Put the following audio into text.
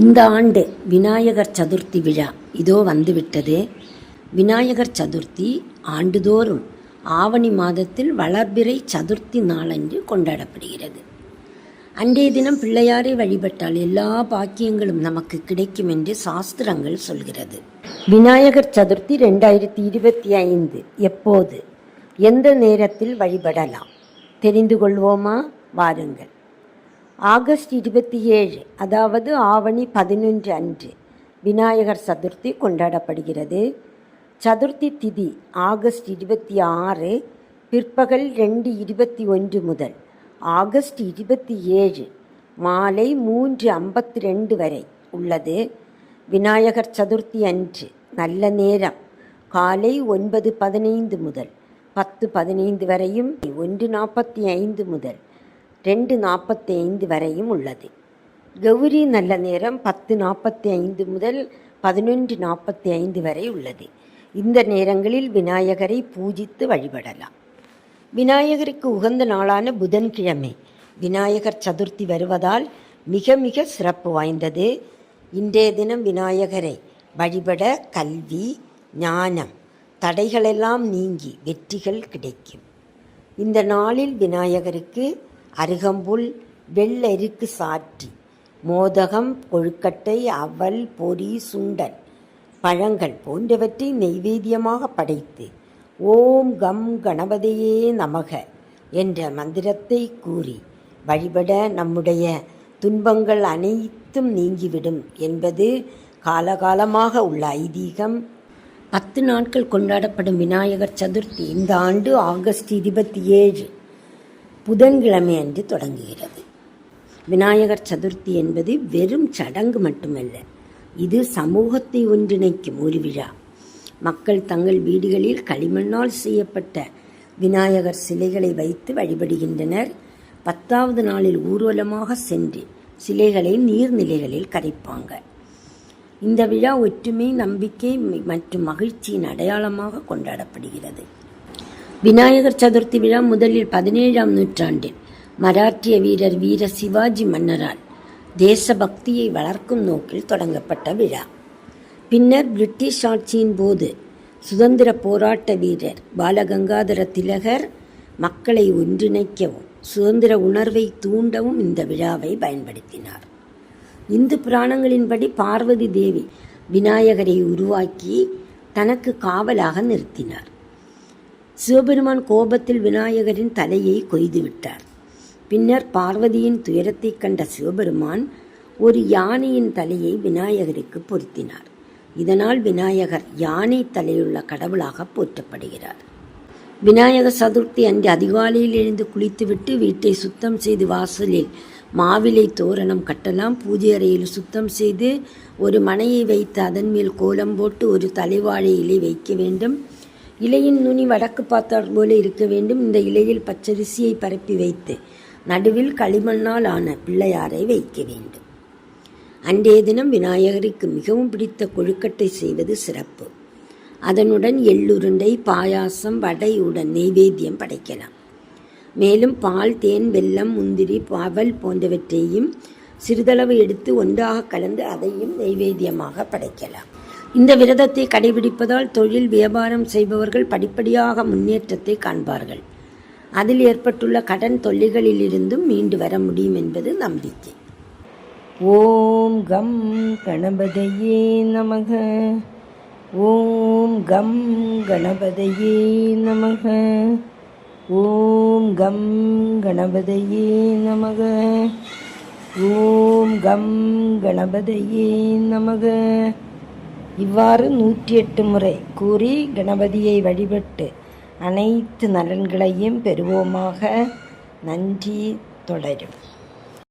இந்த ஆண்டு விநாயகர் சதுர்த்தி விழா இதோ வந்துவிட்டது. விநாயகர் சதுர்த்தி ஆண்டுதோறும் ஆவணி மாதத்தில் வளர்பிறை சதுர்த்தி நாளன்று கொண்டாடப்படுகிறது. அன்றைய தினம் பிள்ளையாரை வழிபட்டால் எல்லா பாக்கியங்களும் நமக்கு கிடைக்கும் என்று சாஸ்திரங்கள் சொல்கிறது. விநாயகர் சதுர்த்தி ரெண்டாயிரத்தி இருபத்தி ஐந்து எப்போது? எந்த நேரத்தில் வழிபடலாம்? தெரிந்து கொள்வோமா? வாருங்கள். ஆகஸ்ட் இருபத்தி ஏழு அதாவது ஆவணி பதினொன்று அன்று விநாயகர் சதுர்த்தி கொண்டாடப்படுகிறது. சதுர்த்தி திதி ஆகஸ்ட் இருபத்தி ஆறு பிற்பகல் ரெண்டு இருபத்தி ஒன்று முதல் ஆகஸ்ட் இருபத்தி ஏழு மாலை மூன்று ஐம்பத்தி ரெண்டு வரை உள்ளது. விநாயகர் சதுர்த்தி அன்று நல்ல நேரம் காலை ஒன்பது பதினைந்து முதல் பத்து பதினைந்து வரையும் ஒன்று நாற்பத்தி ஐந்து முதல் ரெண்டு நாற்பத்தி ஐந்து வரையும் உள்ளது. கௌரி நல்ல நேரம் பத்து நாற்பத்தி ஐந்து முதல் பதினொன்று நாற்பத்தி ஐந்து வரை உள்ளது. இந்த நேரங்களில் விநாயகரை பூஜித்து வழிபடலாம். விநாயகருக்கு உகந்த நாளான புதன்கிழமை. விநாயகர் சதுர்த்தி வருவதால் மிக மிக சிறப்பு வாய்ந்தது. இன்றைய தினம் விநாயகரை வழிபட கல்வி ஞானம் தடைகளெல்லாம் நீங்கி வெற்றிகள் கிடைக்கும். இந்த நாளில் விநாயகருக்கு அருகம்புல் வெள்ளெருக்கு சாற்றி. மோதகம் கொழுக்கட்டை அவல் பொரி சுண்டல் பழங்கள் போன்றவற்றை நெய்வேத்தியமாக படைத்து ஓம் கம் கணபதியே நமக என்ற மந்திரத்தை கூறி வழிபட நம்முடைய துன்பங்கள் அனைத்தும் நீங்கிவிடும் என்பது காலகாலமாக உள்ள ஐதீகம். பத்து நாட்கள் கொண்டாடப்படும் விநாயகர் சதுர்த்தி இந்த ஆண்டு ஆகஸ்ட் இருபத்தி ஏழு. புதன்கிழமை அன்று தொடங்குகிறது. விநாயகர் சதுர்த்தி என்பது வெறும் சடங்கு மட்டுமல்ல இது சமூகத்தை ஒன்றிணைக்கும் ஒரு விழா. மக்கள் தங்கள் வீடுகளில் களிமண்ணால் செய்யப்பட்ட விநாயகர் சிலைகளை வைத்து வழிபடுகின்றனர். பத்தாவது நாளில் ஊர்வலமாக சென்று சிலைகளை நீர்நிலைகளில் கரைப்பாங்க. இந்த விழா ஒற்றுமை நம்பிக்கை மற்றும் மகிழ்ச்சியின் அடையாளமாக கொண்டாடப்படுகிறது. விநாயகர் சதுர்த்தி விழா முதலில் பதினேழாம் நூற்றாண்டில். மராட்டிய வீரர் வீர சிவாஜி மன்னரால் தேசபக்தியை வளர்க்கும் நோக்கில் தொடங்கப்பட்ட விழா. பின்னர் பிரிட்டிஷ் ஆட்சியின் போது சுதந்திர போராட்ட வீரர் பாலகங்காதர திலகர் மக்களை ஒன்றிணைக்கவும் சுதந்திர உணர்வை தூண்டவும் இந்த விழாவை பயன்படுத்தினார். இந்து புராணங்களின்படி பார்வதி தேவி விநாயகரை உருவாக்கி தனக்கு காவலாக நிறுத்தினார். சிவபெருமான் கோபத்தில் விநாயகரின் தலையை கொய்துவிட்டார் பின்னர் பார்வதியின் துயரத்தை கண்ட சிவபெருமான் ஒரு யானையின் தலையை விநாயகருக்கு பொருத்தினார். இதனால் விநாயகர் யானை தலையுள்ள கடவுளாக போற்றப்படுகிறார். விநாயகர் சதுர்த்தி அன்று அதிகாலையில் எழுந்து குளித்துவிட்டு வீட்டை சுத்தம் செய்து வாசலில் மாவிலை தோரணம் கட்டலாம். பூஜை அறையில் சுத்தம் செய்து ஒரு மனையை வைத்து அதன் மேல் கோலம் போட்டு ஒரு தலைவாழை இலை வைக்க வேண்டும். இலையின் நுனி வடக்கு பார்த்தாற் போல இருக்க வேண்டும். இந்த இலையில் பச்சரிசியை பரப்பி வைத்து நடுவில் களிமண்ணால் ஆன பிள்ளையாரை வைக்க வேண்டும். அன்றைய தினம் விநாயகருக்கு மிகவும் பிடித்த கொழுக்கட்டை செய்வது சிறப்பு. அதனுடன் எள்ளுருண்டை பாயாசம் வடையுடன் நெய்வேத்தியம் படைக்கலாம். மேலும் பால் தேன் வெல்லம் முந்திரி பாவல் போன்றவற்றையும் சிறிதளவு எடுத்து ஒன்றாக கலந்து அதையும் நெய்வேத்தியமாக படைக்கலாம். இந்த விரதத்தை கடைபிடிப்பதால் தொழில் வியாபாரம் செய்பவர்கள் படிப்படியாக முன்னேற்றத்தை காண்பார்கள். அதில் ஏற்பட்டுள்ள கடன் தொல்லைகளிலிருந்தும் மீண்டு வர முடியும் என்பது நம்பிக்கை ஓம் கம் கணபதையே நமக. ஓம் கம் கணபதையே நமக. ஓம் கம் கணபதையே நமக. ஓம் கம் கணபதையே நமக. இவ்வாறு நூற்றி எட்டு முறை கூறி கணபதியை வழிபட்டு அனைத்து நலன்களையும் பெறுவோமாக. நன்றி தொடரும்.